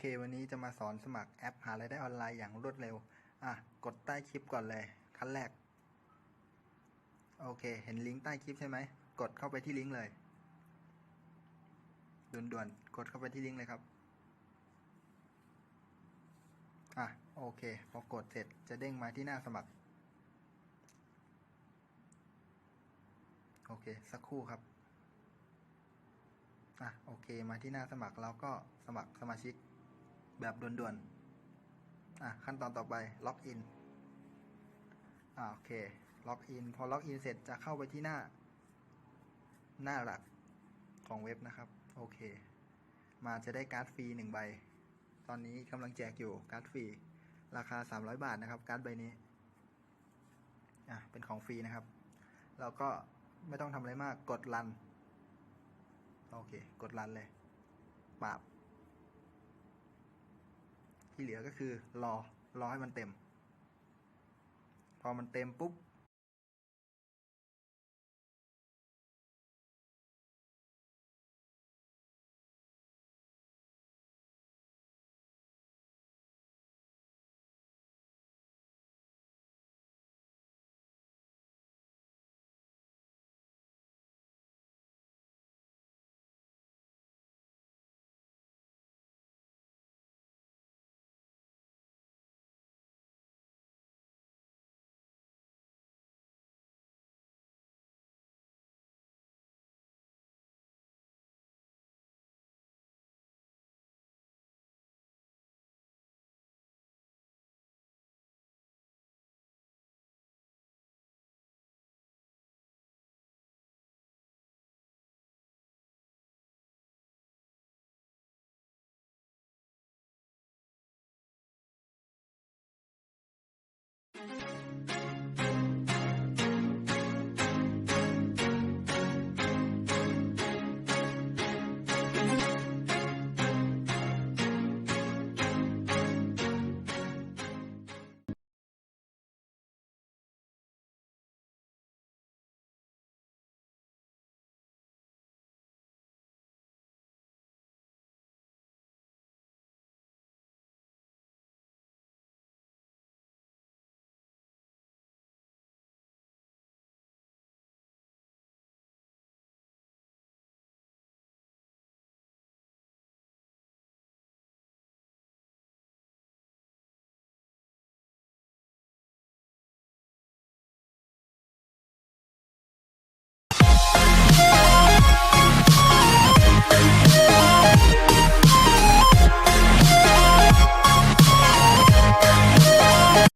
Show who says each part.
Speaker 1: เค วันนี้จะมาสอนสมัครแอปหารายได้ออนไลน์อย่างรวดเร็ว อะ กดใต้คลิปก่อนเลย ขั้นแรก โอเค เห็นลิงก์ใต้คลิปใช่ไหม กดเข้าไปที่ลิงก์เลย ด่วนๆ กดเข้าไปที่ลิงก์เลยครับ อะ โอเค พอกดเสร็จจะเด้งมาที่หน้าสมัคร โอเค สักครู่ครับอะโอเคมาที่หน้าสมัครแล้วก็สมัครสมาชิก แบบด่วนๆ อะขั้นตอนต่อไปล็อกอิน อ่าโอเคล็อกอิน พอล็อกอินเสร็จจะเข้าไปที่หน้า หน้าหลักของเว็บนะครับ โอเค มาจะได้การ์ดฟรีหนึ่งใบ ตอนนี้กำลังแจกอยู่การ์ดฟรี ราคา 300 บาทนะครับ การ์ดใบนี้ อะเป็นของฟรีนะครับ แล้วก็ไม่ต้องทำอะไรมากกดรัน โอเค กดรันเลยปราบ ที่เหลือก็คือรอรอให้มันเต็ม พอมันเต็มปุ๊บ
Speaker 2: Música